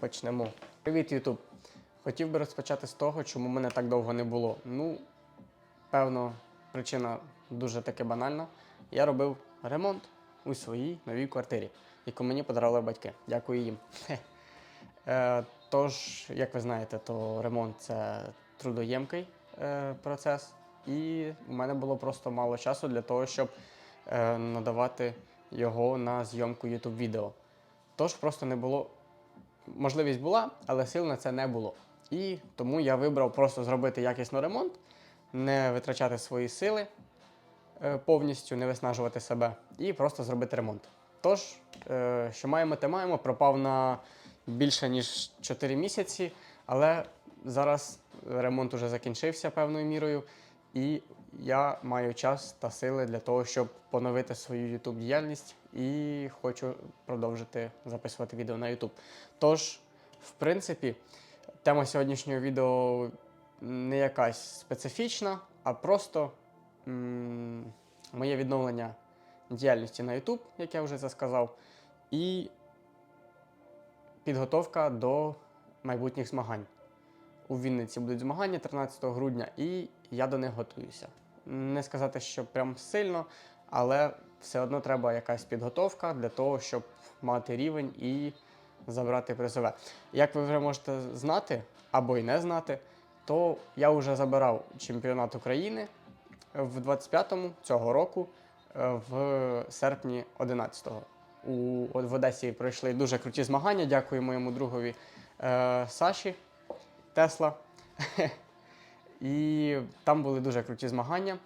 почнемо. Привіт, Ютуб. Хотів би розпочати з того, чому мене так довго не було. Ну, певно, причина дуже таки банальна. Я робив ремонт у своїй новій квартирі, яку мені подарували батьки. Дякую їм. Е, тож, як ви знаєте, то ремонт це трудоємкий е, процес, і у мене було просто мало часу для того, щоб е, надавати його на зйомку YouTube відео. Тож просто не було. Можливість була, але сил на це не було. І тому я вибрав просто зробити якісно ремонт, не витрачати свої сили е, повністю, не виснажувати себе і просто зробити ремонт. Тож, е, що маємо, те маємо, пропав на більше ніж 4 місяці, але зараз ремонт уже закінчився певною мірою, і я маю час та сили для того, щоб поновити свою YouTube діяльність і хочу продовжити записувати відео на YouTube. Тож, в принципі, тема сьогоднішнього відео не якась специфічна, а просто м- моє відновлення діяльності на YouTube, як я вже це сказав, і підготовка до майбутніх змагань. У Вінниці будуть змагання 13 грудня, і я до них готуюся. Не сказати, що прям сильно, але все одно треба якась підготовка для того, щоб мати рівень і забрати призове. Як ви вже можете знати або й не знати, то я вже забирав чемпіонат України в 25-му цього року, е, в серпні 11-го. У в Одесі пройшли дуже круті змагання. Дякую моєму другові е, Саші Тесла. І там були дуже круті змагання,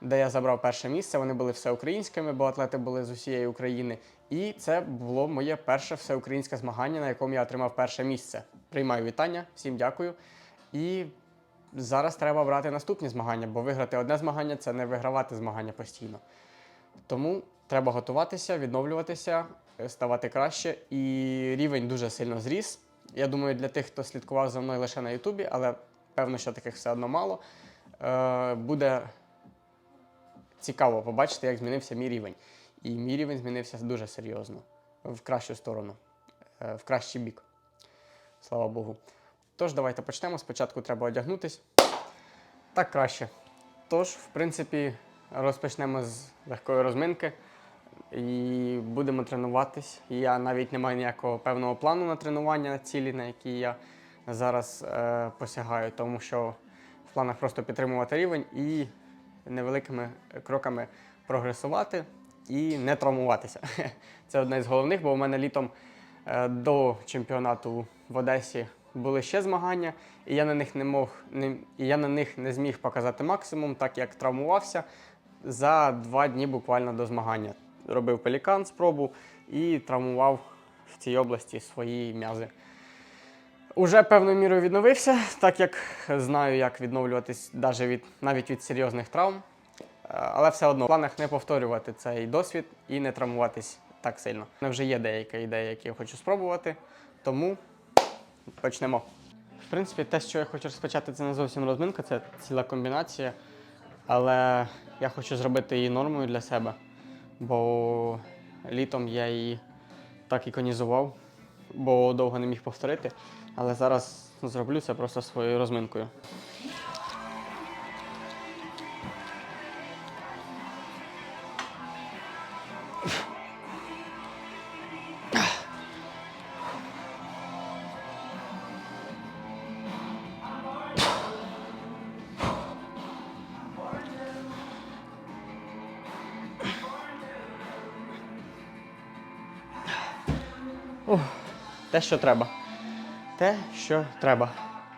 де я забрав перше місце. Вони були всеукраїнськими, бо атлети були з усієї України. І це було моє перше всеукраїнське змагання, на якому я отримав перше місце. Приймаю вітання, всім дякую. І зараз треба брати наступні змагання, бо виграти одне змагання це не вигравати змагання постійно. Тому треба готуватися, відновлюватися, е, ставати краще. І рівень дуже сильно зріс. Я думаю, для тих, хто слідкував за мною лише на Ютубі, але певно, що таких все одно мало. Е, буде цікаво побачити, як змінився мій рівень. І мій рівень змінився дуже серйозно, в кращу сторону, е, в кращий бік. Слава Богу. Тож, давайте почнемо. Спочатку треба одягнутись. Так краще. Тож, в принципі, розпочнемо з легкої розминки і будемо тренуватись. Я навіть не маю ніякого певного плану на тренування, на цілі, на які я зараз е, посягаю, тому що в планах просто підтримувати рівень і невеликими кроками прогресувати і не травмуватися. Це одне з головних, бо у мене літом е, до чемпіонату в Одесі були ще змагання, і я на них не мог не, і я на них не зміг показати максимум, так як травмувався за два дні буквально до змагання. Робив пелікан спробу і травмував в цій області свої м'язи. Уже певною мірою відновився, так як знаю, як відновлюватись навіть від, навіть від серйозних травм. Е, Але все одно в планах не повторювати цей досвід і не травмуватись так сильно. У мене вже є деяка ідея, які я хочу спробувати, тому почнемо. В принципі, те, що я хочу розпочати, це не зовсім розминка, це ціла комбінація. Але я хочу зробити її нормою для себе, бо літом я її так іконізував, бо довго не міг повторити. Але зараз зроблю це просто своєю розминкою. Те, що треба. Те, що треба.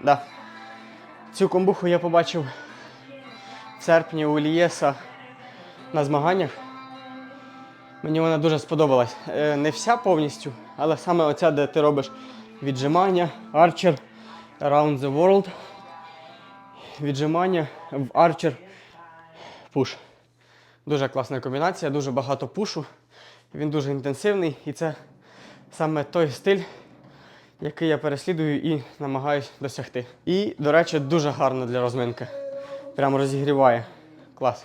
Да. Цю комбуху я побачив в серпні у Лієса на змаганнях. Мені вона дуже сподобалась. Е, Не вся повністю, але саме оця, де ти робиш віджимання, Archer Around the World. Віджимання в Archer Push. Дуже класна комбінація, дуже багато пушу. Він дуже інтенсивний і це саме той стиль, який я переслідую і намагаюсь досягти. І, до речі, дуже гарно для розминки. Прямо розігріває. Клас.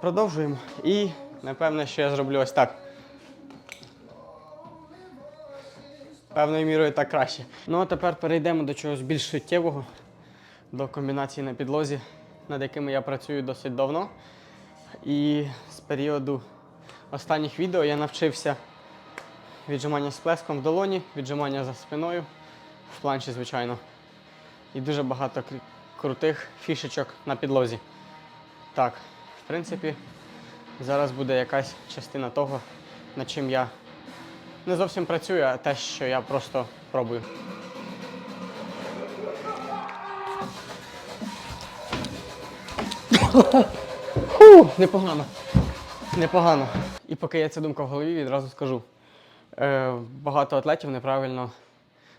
Продовжуємо. І напевне, що я зроблю ось так. Певною мірою так краще. Ну а тепер перейдемо до чогось більш суттєвого, до комбінації на підлозі, над якими я працюю досить давно. І з періоду останніх відео я навчився віджимання з плеском в долоні, віджимання за спиною, в планші, звичайно. І дуже багато крутих фішечок на підлозі. Так, в принципі, зараз буде якась частина того, над чим я не зовсім працюю, а те, що я просто пробую. Непогано. Непогано. І поки є ця думка в голові, відразу скажу. Е, багато атлетів неправильно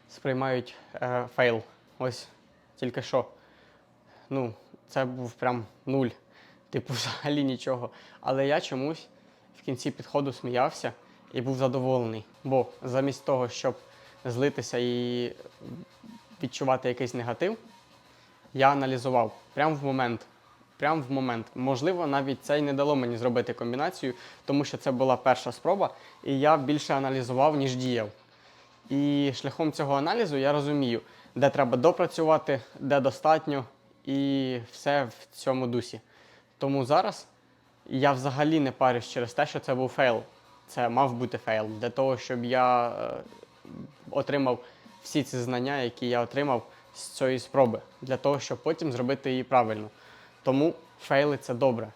сприймають е, фейл. Ось тільки що. Ну, це був прям нуль. Типу, взагалі нічого. Але я чомусь в кінці підходу сміявся і був задоволений. Бо замість того, щоб злитися і відчувати якийсь негатив, я аналізував прямо в момент. Прямо в момент. Можливо, навіть це й не дало мені зробити комбінацію, тому що це була перша спроба, і я більше аналізував, ніж діяв. І шляхом цього аналізу я розумію, де треба допрацювати, де достатньо, і все в цьому дусі. Тому зараз я взагалі не парюсь через те, що це був фейл. Це мав бути фейл для того, щоб я е, отримав всі ці знання, які я отримав з цієї спроби, для того, щоб потім зробити її правильно. Тому фейли це добре.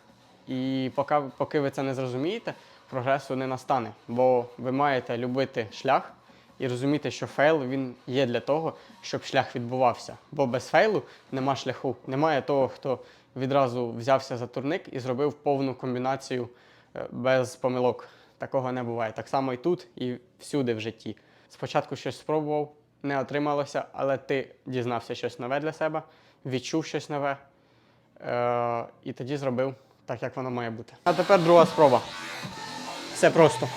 І поки, поки ви це не зрозумієте, прогресу не настане, бо ви маєте любити шлях і розуміти, що фейл він є для того, щоб шлях відбувався. Бо без фейлу нема шляху. Немає того, хто відразу взявся за турник і зробив повну комбінацію е, без помилок. Такого не буває. Так само і тут, і всюди в житті. Спочатку щось спробував, не отрималося, але ти дізнався щось нове для себе, відчув щось нове, е- і тоді зробив так, як воно має бути. А тепер друга спроба. Все просто.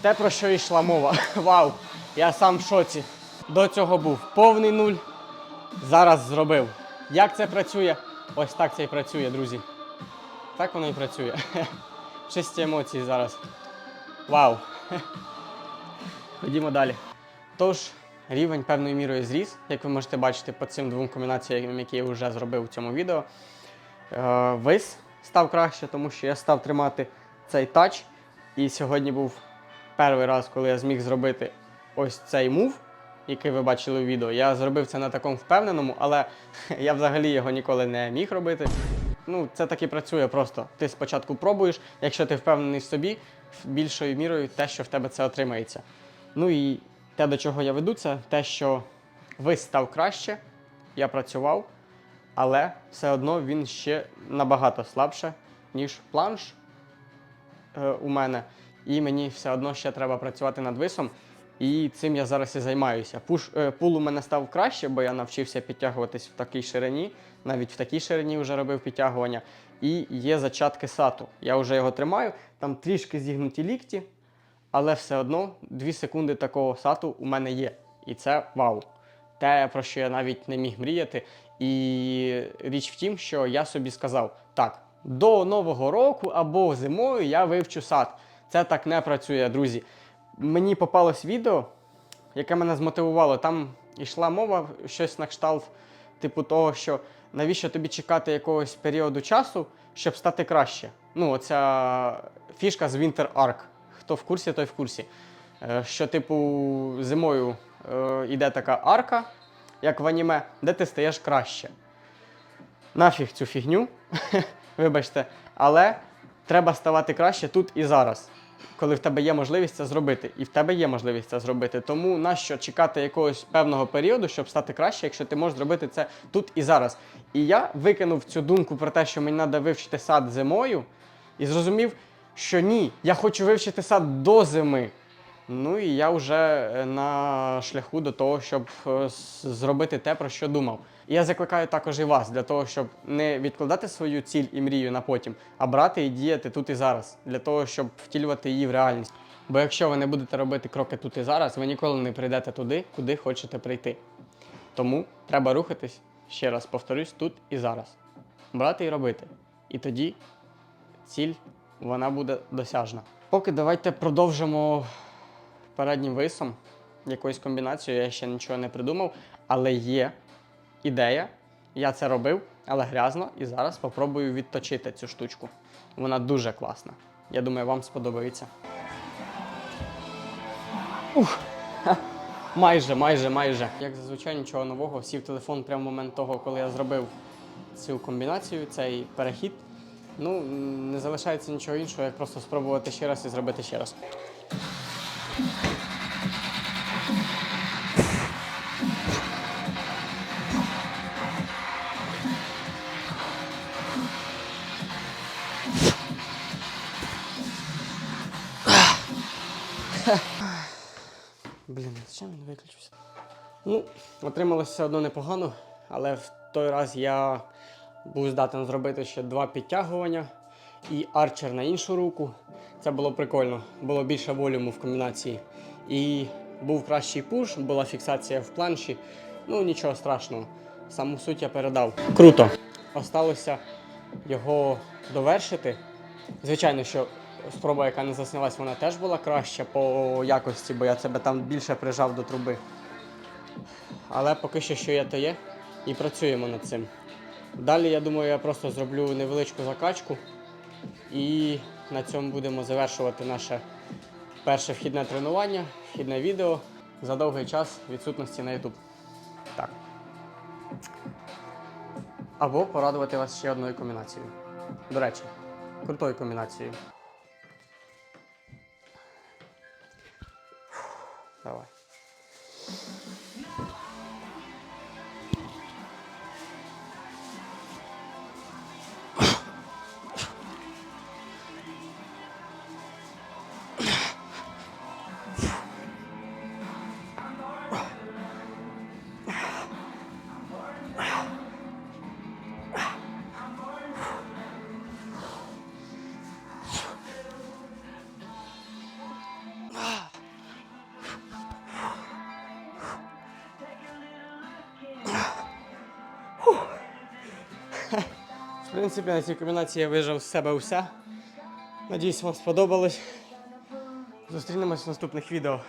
Те, про що йшла мова. Вау! Я сам в шоці. До цього був повний нуль. Зараз зробив. Як це працює? Ось так це і працює, друзі. Так воно і працює. Чисті емоції зараз. Вау! Ходімо далі. Тож, рівень певною мірою зріс, як ви можете бачити по цим двом комбінаціям, які я вже зробив у цьому відео. Е, Вис став краще, тому що я став тримати цей тач. І сьогодні був перший раз, коли я зміг зробити ось цей мув, який ви бачили у відео. Я зробив це на такому впевненому, але я взагалі його ніколи не міг робити. Ну, це так і працює просто. Ти спочатку пробуєш, якщо ти впевнений в собі, більшою мірою те, що в тебе це отримається. Ну і те, до чого я веду, це те, що вис став краще, я працював, але все одно він ще набагато слабше, ніж планш е, у мене. І мені все одно ще треба працювати над висом. І цим я зараз і займаюся. Пуш, е, пул у мене став краще, бо я навчився підтягуватись в такій ширині. Навіть в такій ширині вже робив підтягування. І є зачатки сату. Я вже його тримаю, там трішки зігнуті лікті, але все одно 2 секунди такого сату у мене є. І це вау. Те, про що я навіть не міг мріяти. І річ в тім, що я собі сказав: так, до Нового року або зимою я вивчу сад. Це так не працює, друзі. Мені попалось відео, яке мене змотивувало. Там йшла мова, щось на кшталт, типу того, що навіщо тобі чекати якогось періоду часу, щоб стати краще. Ну, оця фішка з Winter Arc. Хто в курсі, той в курсі. Е, Що, типу, зимою е, йде така арка, як в аніме, де ти стаєш краще. Нафіг цю фігню, вибачте, але треба ставати краще тут і зараз, коли в тебе є можливість це зробити. І в тебе є можливість це зробити. Тому нащо чекати якогось певного періоду, щоб стати краще, якщо ти можеш зробити це тут і зараз. І я викинув цю думку про те, що мені треба вивчити сад зимою, і зрозумів, що ні, я хочу вивчити сад до зими. Ну і я вже е, на шляху до того, щоб е, зробити те, про що думав. І я закликаю також і вас для того, щоб не відкладати свою ціль і мрію на потім, а брати і діяти тут і зараз, для того, щоб втілювати її в реальність. Бо якщо ви не будете робити кроки тут і зараз, ви ніколи не прийдете туди, куди хочете прийти. Тому треба рухатись, ще раз повторюсь, тут і зараз. Брати і робити. І тоді ціль вона буде досяжна. Поки давайте продовжимо переднім висом якоюсь комбінацією. Я ще нічого не придумав, але є ідея. Я це робив, але грязно, і зараз спробую відточити цю штучку. Вона дуже класна. Я думаю, вам сподобається. Ух! Майже, майже, майже. Як зазвичай нічого нового, сів телефон прямо в момент того, коли я зробив цю комбінацію, цей перехід. Ну, не залишається нічого іншого, як просто спробувати ще раз і зробити ще раз. Блін, зачем він виключився? Ну, отрималося все одно непогано, але в той раз я був здатен зробити ще два підтягування і арчер на іншу руку. Це було прикольно, було більше волюму в комбінації. І був кращий пуш, була фіксація в планші. Ну, нічого страшного. Саму суть я передав. Круто. Осталося його довершити. Звичайно, що спроба, яка не заснялась, вона теж була краща по якості, бо я себе там більше прижав до труби. Але поки що, що є, то є. І працюємо над цим. Далі, я думаю, я просто зроблю невеличку закачку. І на цьому будемо завершувати наше перше вхідне тренування, вхідне відео за довгий час відсутності на YouTube. Так. Або порадувати вас ще одною комбінацією. До речі, крутою комбінацією. В принципі, на цій комбінації я вижив з себе усе. Надіюсь, вам сподобалось. Зустрінемось в наступних відео.